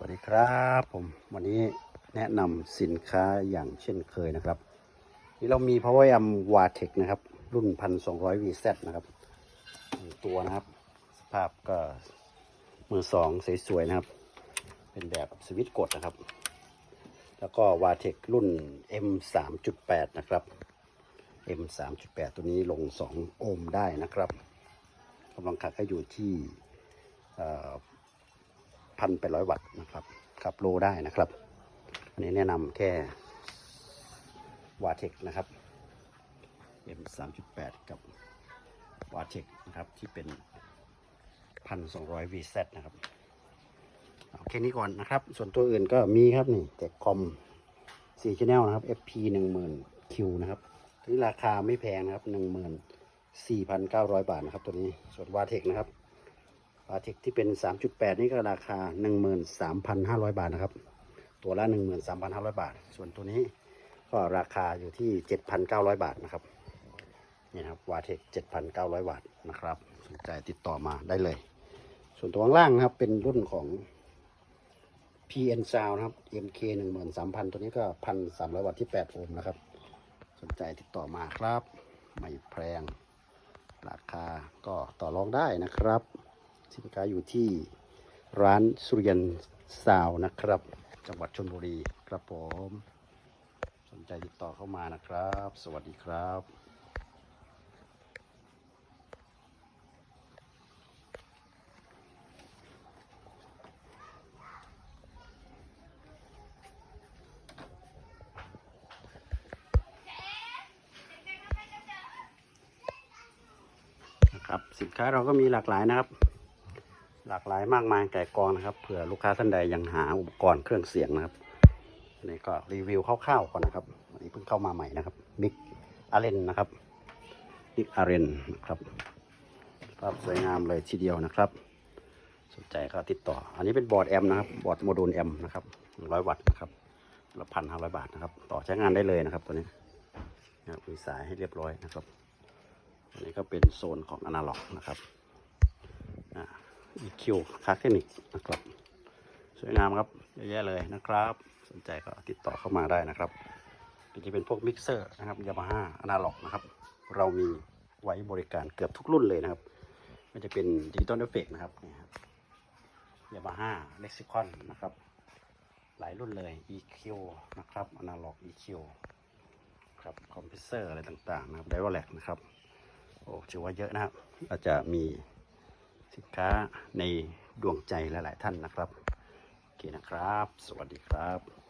วัสดีครับผมวันนี้แนะนำสินค้าอย่างเช่นเคยนะครับ นี่เรามี Power Amp w a t e c นะครับ รุ่น 1200 VZ นะครับหนึ่งตัวนะครับ สภาพก็มือสองสวยๆนะครับ เป็นแบบสวิตช์กดนะครับ แล้วก็ w a t e c รุ่น M 3.8นะครับ M 3.8ตัวนี้ลง 2 โอห์มได้นะครับกำลังขัดก็อยู่ที่ พันแปดร้อยวัตต์นะครับขับโลได้นะครับ อันนี้แนะนำแค่วาเทคนะครับ M 3.8 กับวาเทคนะครับที่เป็นพันสองร้อย VZ นะครับเอาแค่นี้ก่อนนะครับ ส่วนตัวอื่นก็มีครับนี่แจกคอม4 Channel นะครับ FP 10,000 Q นะครับตัวนี้ราคาไม่แพงนะครับ 14,900 บาทนะครับตัวนี้ส่วนวาเทคนะครับ ปาเทคที่เป็น 3.8 นี่ก็ราคา 13,500 บาทนะครับ ตัวละ 13,500 บาท ส่วนตัวนี้ก็ราคาอยู่ที่ 7,900 บาทนะครับ นี่ครับวาเทค7,900 บาทนะครับ สนใจติดต่อมาได้เลย ส่วนตัวข้างล่างนะครับเป็นรุ่นของ PN Sound นะครับ MK 13,000 ตัวนี้ก็ 1,300 วัตต์ที่ 8 โอห์มนะครับ สนใจติดต่อมาครับ ไม่แพง ราคาก็ต่อรองได้นะครับ สินค้าอยู่ที่ร้านสุริยันซาวน์นะครับ จังหวัดชนบุรีครับผม สนใจติดต่อเข้ามานะครับ สวัสดีครับนะครับสินค้าเราก็มีหลากหลายนะครับ หลากหลายมากมายแก่กองนะครับเผื่อลูกค้าท่านใดยังหาอุปกรณ์เครื่องเสียงนะครับอันนี้ก็รีวิวคร่าวๆก่อนนะครับวันนี้เพิ่งเข้ามาใหม่นะครับมิกอาร์เรนนะครับมิกอาร์เรนนะครับภาพสวยงามเลยทีเดียวนะครับ สนใจก็ติดต่อ อันนี้เป็นบอร์ดแอมนะครับบอร์ดโมดูลแอมนะครับร้อยวัตต์นะครับละพันห้าร้อยบาทนะครับ ต่อใช้งานได้เลยนะครับตัวนี้นะครับมีสายให้เรียบร้อยนะครับอันนี้ก็เป็นโซนของอนาล็อกนะครับ EQ คาร์เทนิกนะครับ สวยงามครับเยอะแยะเลยนะครับ สนใจก็ติดต่อเข้ามาได้นะครับก็จะเป็นพวกมิกเซอร์นะครับยามาฮ่าอนาล็อกนะครับ เรามีไว้บริการเกือบทุกรุ่นเลยนะครับไม่จะเป็นดิจิตอลเอฟเฟกนะครับนี่ครับยามาฮ่าเล็กซิคอนนะครับ หลายรุ่นเลย EQ นะครับอนาล็อก EQ ครับคอมเพรสเซอร์อะไรต่างๆนะครับไดวอลแลกนะครับโอ้ถือว่าเยอะนะครับ อาจจะมี สินค้าในดวงใจหลาย ๆ ท่านนะครับ โอเคนะครับ สวัสดีครับ